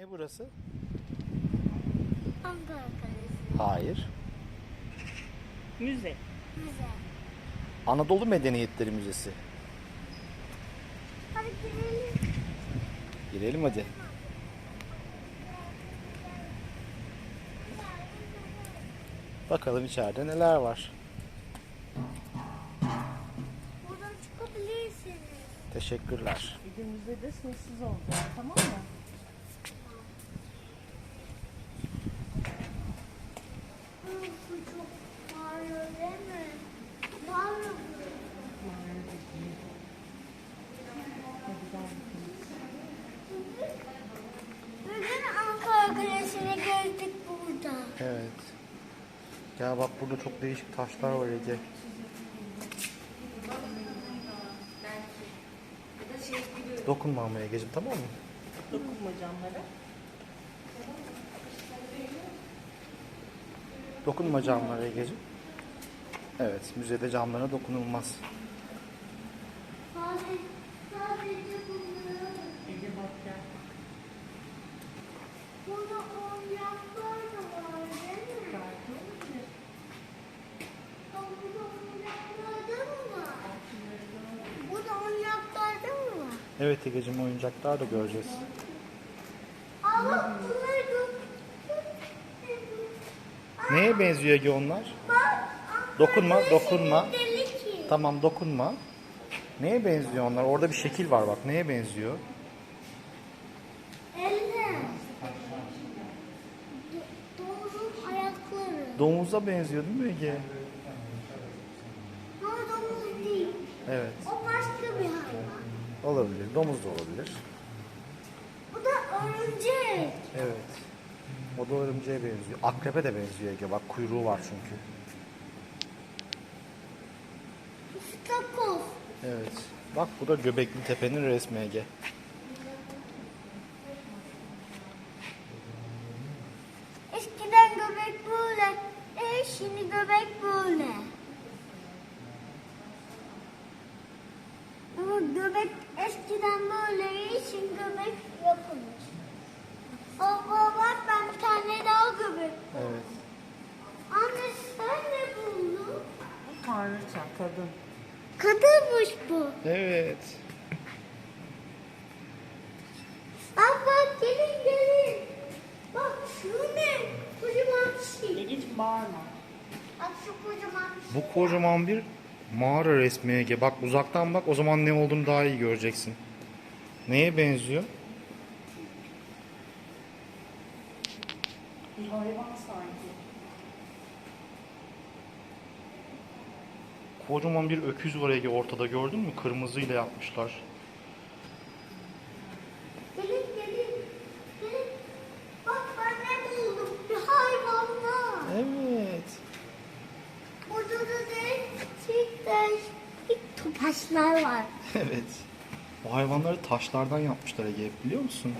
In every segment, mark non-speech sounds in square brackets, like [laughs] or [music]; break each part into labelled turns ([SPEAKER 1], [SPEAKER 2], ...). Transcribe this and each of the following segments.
[SPEAKER 1] Ne burası?
[SPEAKER 2] Ankara Kalesi.
[SPEAKER 1] Hayır.
[SPEAKER 3] Müze.
[SPEAKER 2] Müze.
[SPEAKER 1] Anadolu Medeniyetleri Müzesi.
[SPEAKER 2] Hadi gidelim.
[SPEAKER 1] Girelim hadi. Bakalım içeride neler var.
[SPEAKER 2] Buradan çıkabilirsiniz.
[SPEAKER 1] Teşekkürler.
[SPEAKER 3] Bir de müzede sessiz olacağız tamam mı?
[SPEAKER 2] Hı, Bu çok bağırıyor değil mi? Bağırıyor. Bugün Ankara Kalesi'ni gezdik burada.
[SPEAKER 1] Evet. Ya bak burada çok değişik taşlar var Ege. Dokunma ama Ege'cim tamam mı?
[SPEAKER 3] Dokunma camlara.
[SPEAKER 1] Dokunma camlara Ege'cim. Evet, müzede camlara dokunulmaz.
[SPEAKER 2] Sadece, sadece bunları.
[SPEAKER 3] Ege bak gel.
[SPEAKER 2] Burada oyuncaklar da var değil mi? Aa, Burada oyuncaklar da mı var? Burada oyuncaklar da mı var?
[SPEAKER 1] Evet Ege'cim oyuncaklar da göreceğiz. Neye benziyor Ege onlar? Dokunma, dokunma. Tamam dokunma. Neye benziyor onlar? Orada bir şekil var bak. Neye benziyor? Domuza benziyor değil mi Ege?
[SPEAKER 2] Domuz değil.
[SPEAKER 1] Evet.
[SPEAKER 2] O başka bir hayvan.
[SPEAKER 1] Olabilir. Domuz da olabilir.
[SPEAKER 2] Bu da örümcek.
[SPEAKER 1] Evet. O da örümceğe benziyor. Akrebe de benziyor Ege. Bak kuyruğu var çünkü.
[SPEAKER 2] İstakoz.
[SPEAKER 1] Evet. Bak bu da Göbekli Tepe'nin resmi Ege.
[SPEAKER 2] Eskiden göbek böyle. E şimdi göbek böyle. Göbek eskiden böyleydi şimdi göbek yapılmış. Baba bak ben bir tane daha göbek.
[SPEAKER 1] Evet.
[SPEAKER 2] Anne sen ne buldun?
[SPEAKER 3] Tanrıça kadın.
[SPEAKER 2] Kadınmış bu.
[SPEAKER 1] Evet.
[SPEAKER 2] Bak gelin gelin. Bak şu ne? Kocaman bir şey.
[SPEAKER 3] Ege'cim bağırma.
[SPEAKER 2] Bak şu kocaman bir şey.
[SPEAKER 1] Bu kocaman bir mağara resmi Ege. Bak uzaktan bak o zaman ne olduğunu daha iyi göreceksin. Neye benziyor?
[SPEAKER 3] Bir hayvan sanki.
[SPEAKER 1] Kocaman bir öküz var Ege ortada gördün mü? Kırmızıyla yapmışlar.
[SPEAKER 2] Gelin gelin. Gelin. Bak ben ne buldum? Bir hayvan var.
[SPEAKER 1] Evet.
[SPEAKER 2] Burada da değişik topaçlar var. [laughs]
[SPEAKER 1] Evet. Bu hayvanları taşlardan yapmışlar Ege hep biliyor musun?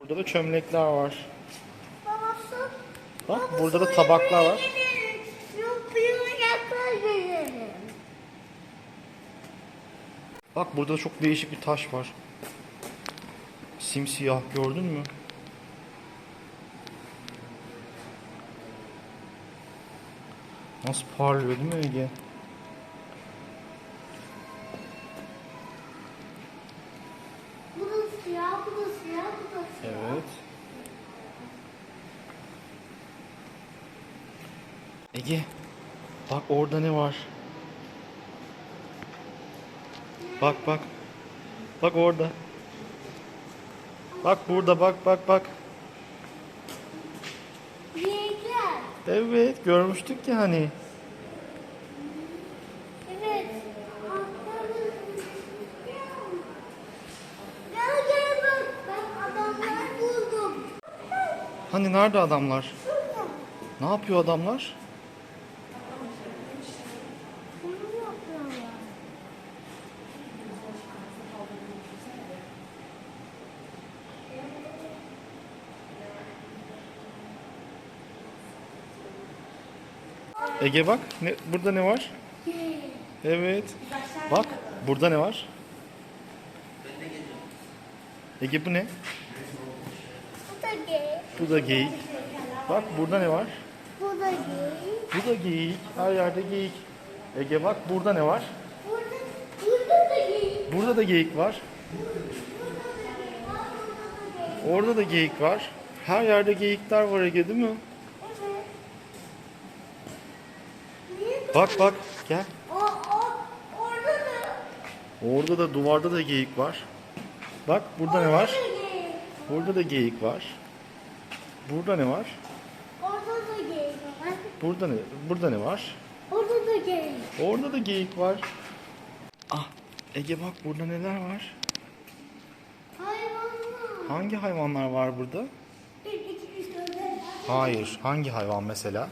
[SPEAKER 1] Burada da çömlekler var.
[SPEAKER 2] Babası.
[SPEAKER 1] Bak burada da tabaklar var.
[SPEAKER 2] Yok.
[SPEAKER 1] Bak burada çok değişik bir taş var. Simsiyah gördün mü? Nasıl parlıyor değil mi Ege?
[SPEAKER 2] Bu da siyah, bu da siyah.
[SPEAKER 1] Evet. Ege, bak orada ne var? Bak bak. Bak orada. Bak burada bak bak bak.
[SPEAKER 2] Renkler.
[SPEAKER 1] Evet görmüştük ya hani.
[SPEAKER 2] Evet. Gel gel bak. Ben adamlar buldum.
[SPEAKER 1] Hani nerede adamlar? Ne yapıyor adamlar? Ege bak ne, burada ne var? Evet. Bak burada ne var? Ege bu ne? Bu da geyik. Bak burada ne var?
[SPEAKER 2] Bu da geyik.
[SPEAKER 1] Bu da geyik. Her yerde geyik. Ege bak burada ne var?
[SPEAKER 2] Burada, burada da geyik.
[SPEAKER 1] Burada da geyik var. Orada da geyik var. Her yerde geyikler var Ege değil mi?
[SPEAKER 2] Evet.
[SPEAKER 1] Bak bak gel.
[SPEAKER 2] O, o, orada da.
[SPEAKER 1] Orada da duvarda da geyik var. Bak burada ne var?
[SPEAKER 2] Orada da geyik.
[SPEAKER 1] Burada da geyik var. Burada ne var?
[SPEAKER 2] Orada da geyik var.
[SPEAKER 1] Burada ne? Burada ne var?
[SPEAKER 2] Orada da geyik.
[SPEAKER 1] Orada da geyik var. Ah Ege bak burada neler var?
[SPEAKER 2] Hayvanlar.
[SPEAKER 1] Hangi hayvanlar var burada?
[SPEAKER 2] Bir, iki, üç, dört, beş.
[SPEAKER 1] Hayır. Hangi hayvan mesela?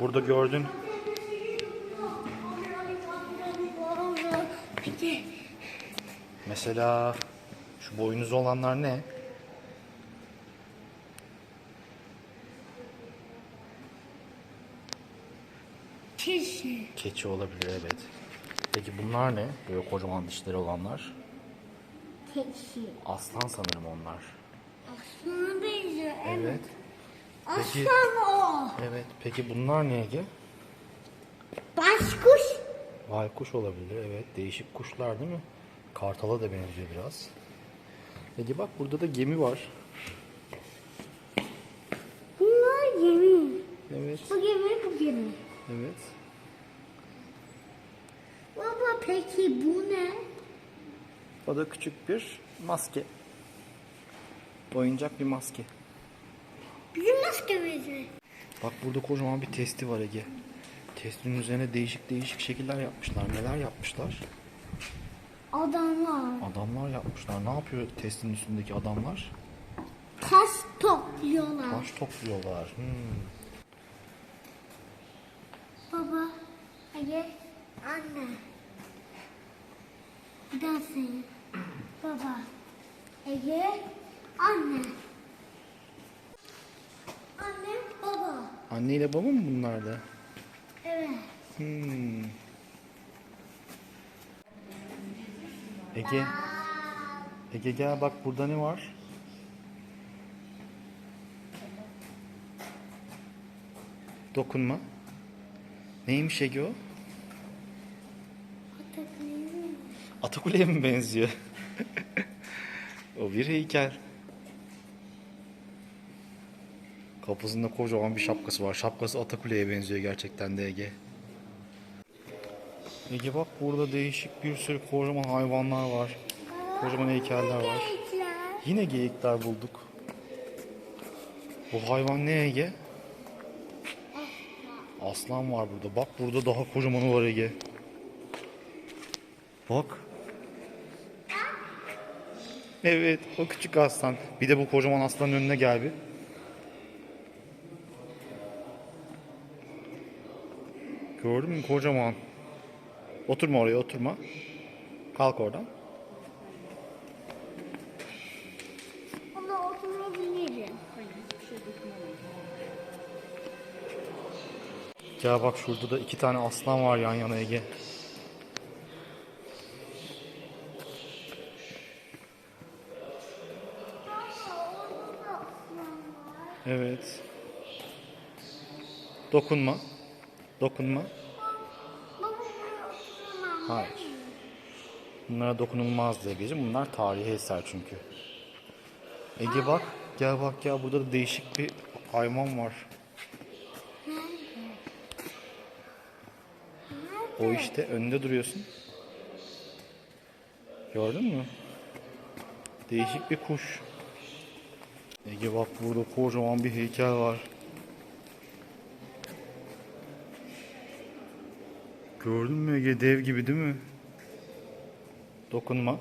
[SPEAKER 1] Burada gördün. Mesela şu boynuzu olanlar ne?
[SPEAKER 2] Kişi.
[SPEAKER 1] Keçi olabilir evet. Peki bunlar ne? Böyle kocaman dişleri olanlar.
[SPEAKER 2] Kişi.
[SPEAKER 1] Aslan sanırım onlar.
[SPEAKER 2] Aslana benziyor. Evet.
[SPEAKER 1] Evet. Peki-
[SPEAKER 2] Aslan o.
[SPEAKER 1] Evet. Peki bunlar ne Ege?
[SPEAKER 2] Başkuş.
[SPEAKER 1] Baykuş olabilir. Evet. Değişik kuşlar değil mi? Kartala da benziyor biraz. Ege bak burada da gemi var.
[SPEAKER 2] Bunlar gemi.
[SPEAKER 1] Evet.
[SPEAKER 2] Bu gemi bu gemi.
[SPEAKER 1] Evet.
[SPEAKER 2] Peki bu ne?
[SPEAKER 1] O da küçük bir maske. Oyuncak bir maske.
[SPEAKER 2] Bizim maskemizi.
[SPEAKER 1] Bak burada kocaman bir testi var Ege. Testinin üzerine değişik değişik şekiller yapmışlar. Neler yapmışlar?
[SPEAKER 2] Adamlar
[SPEAKER 1] Adamlar yapmışlar. Ne yapıyor testin üstündeki adamlar?
[SPEAKER 2] taş topluyorlar.
[SPEAKER 1] Taş topluyorlar. Hmm.
[SPEAKER 2] Baba, Ege, anne. Sayın. Baba, Ege, anne. Anne, baba.
[SPEAKER 1] Anne ile baba mı bunlar da?
[SPEAKER 2] Evet.
[SPEAKER 1] Hmm. Ege. Ege gel bak burada ne var? Dokunma. Neymiş Ege o? Atakule'ye mi benziyor? [laughs] o bir heykel. Kafasında kocaman bir şapkası var. Şapkası Atakule'ye benziyor gerçekten de Ege. Ege bak burada değişik bir sürü kocaman hayvanlar var. Kocaman heykeller var. Yine geyikler bulduk. Bu hayvan ne Ege? Aslan var burada. Bak burada daha kocamanı var Ege. Bak. Evet o küçük aslan. Bir de bu kocaman aslanın önüne gel bir. Gördün mü kocaman. Oturma oraya oturma. Kalk oradan.
[SPEAKER 2] Ona oturabilirim.
[SPEAKER 1] Ya bak şurada da iki tane aslan var yan yana Ege.
[SPEAKER 2] Baba, orada da aslan var.
[SPEAKER 1] Evet. Dokunma. Dokunma. Hayır. Bunlara dokunulmaz diye Ege'ciğim. Bunlar tarihi eser çünkü. Ege bak. Gel bak ya burada da değişik bir hayvan var. O işte önünde duruyorsun. Gördün mü? Değişik bir kuş. Ege burada kocaman bir heykel var. Gördün mü Ege dev gibi değil mi? Dokunma.